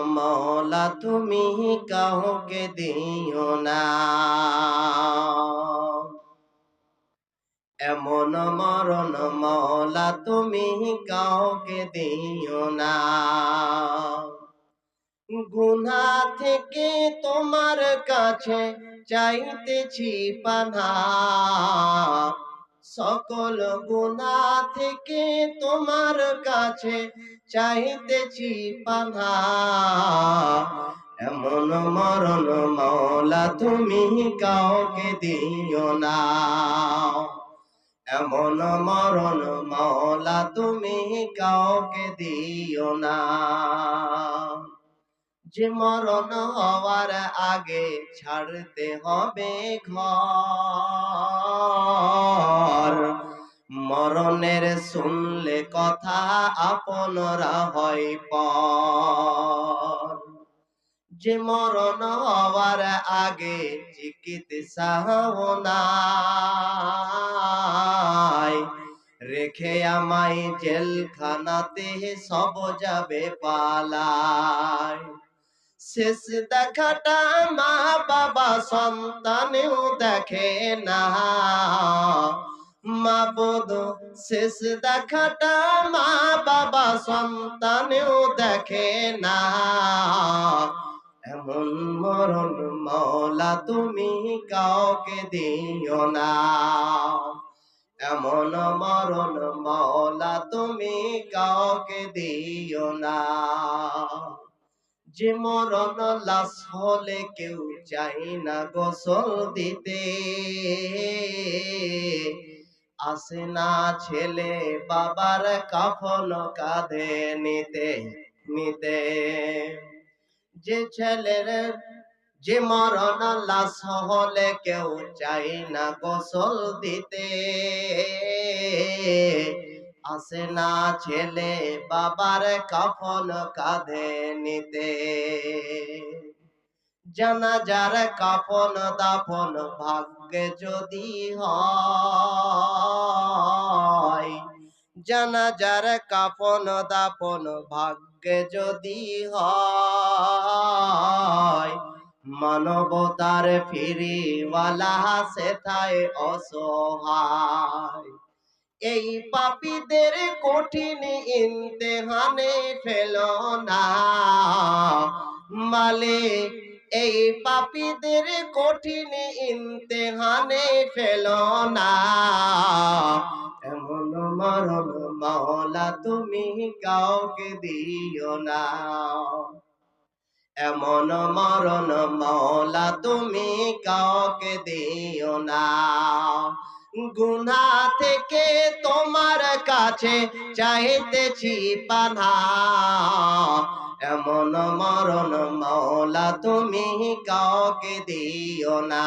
মৌলা, তুমি কাউকে দিও না। এমন মরণ মৌলা, তুমি কাউকে দিও না। গুনা থেকে তোমার কাছে চাইতেছি পানা। সকল গুনা থেকে তোমার কাছে চাইতেছি পানা এমন মরণ মৌলা তুমি কাউকে দিও না। এমন মরণ মৌলা তুমি কাউকে দিও না। যে মরণ হওয়ার আগে ছাড়তে হবে ঘর। মরণের শুনলে কথা আপনরা হয় পর। যে মরণ হওয়ার আগে চিকিৎসা নাই, রেখে আমায় জেলখানাতে সব যাবে পালায়। শেষ দেখাটা মা বাবা সন্তানেও দেখে না মা শেষ দেখাটা মা বাবা সন্তানেও দেখে না। এমন মরণ মৌলা তুমি কাউকে দিও না। এমন মরণ মৌলা তুমি কাউকে দিও না। যে মরণ লাশ হলে কেউ চাই না গোসল দিতে। আসে না ছেলে বাবার কাফন কাঁধে নিতে নিতে। যে ছেলের, যে মরণ লাশ হলে কেউ চাই না গোসল দিতে। আসে না ছেলে বাবার কাফন কাঁধে নিতে। জানা যার কাফন দাফন ভাগ্যে যদি হয়। জানা যার কাফন দাফন ভাগ্যে যদি হয়। মানবতার ফিরিওয়ালা সেথায় অসহায়। এই পাপীদের কঠিন ইন্তেহানে ফেল না। মালিক এই পাপীদের কঠিন ইমতেহানে ফেল না। এমন মরণ মাওলা তুমি কাউকে দিও না। এমন মরণ মাওলা তুমি কাউকে দিও না। গুনা থেকে তোমার কাছে চাইতেছি পানা এমন মরণ মাওলা তুমি কাউকে দিও না।